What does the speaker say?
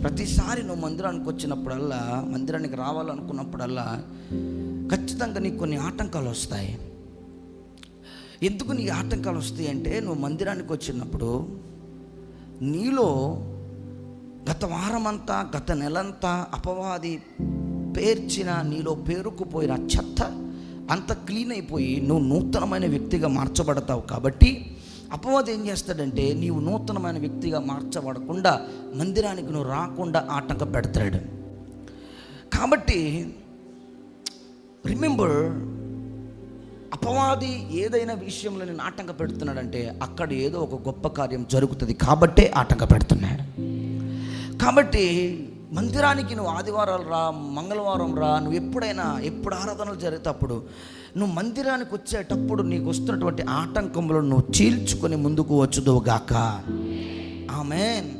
ప్రతిసారి నువ్వు మందిరానికి వచ్చినప్పుడల్లా మందిరానికి రావాలనుకున్నప్పుడల్లా ఖచ్చితంగా నీకు కొన్ని ఆటంకాలు వస్తాయి. ఎందుకు నీకు ఆటంకాలు వస్తాయి అంటే నువ్వు మందిరానికి వచ్చినప్పుడు నీలో గత వారమంతా గత నెలంతా అపవాది పేర్చిన నీలో పేరుకుపోయిన చెత్త అంత క్లీన్ అయిపోయి నువ్వు నూతనమైన వ్యక్తిగా మార్చబడతావు కాబట్టి అపవాది ఏం చేస్తాడంటే నీవు నూతనమైన వ్యక్తిగా మార్చబడకుండా మందిరానికి నువ్వు రాకుండా ఆటంకం పెడతాడు. కాబట్టి రిమెంబర్ అపవాది ఏదైనా విషయంలో నేను ఆటంక పెడుతున్నాడంటే అక్కడ ఏదో ఒక గొప్ప కార్యం జరుగుతుంది కాబట్టే ఆటంక పెడుతున్నాడు. కాబట్టి మందిరానికి నువ్వు ఆదివారాలు రా మంగళవారం రా నువ్వు ఎప్పుడైనా ఎప్పుడు ఆరాధనలు జరిగేటప్పుడు నువ్వు మందిరానికి వచ్చేటప్పుడు నీకు వస్తున్నటువంటి ఆటంకములను నువ్వు చీల్చుకొని ముందుకు వచ్చుదోగాక ఆమెన్.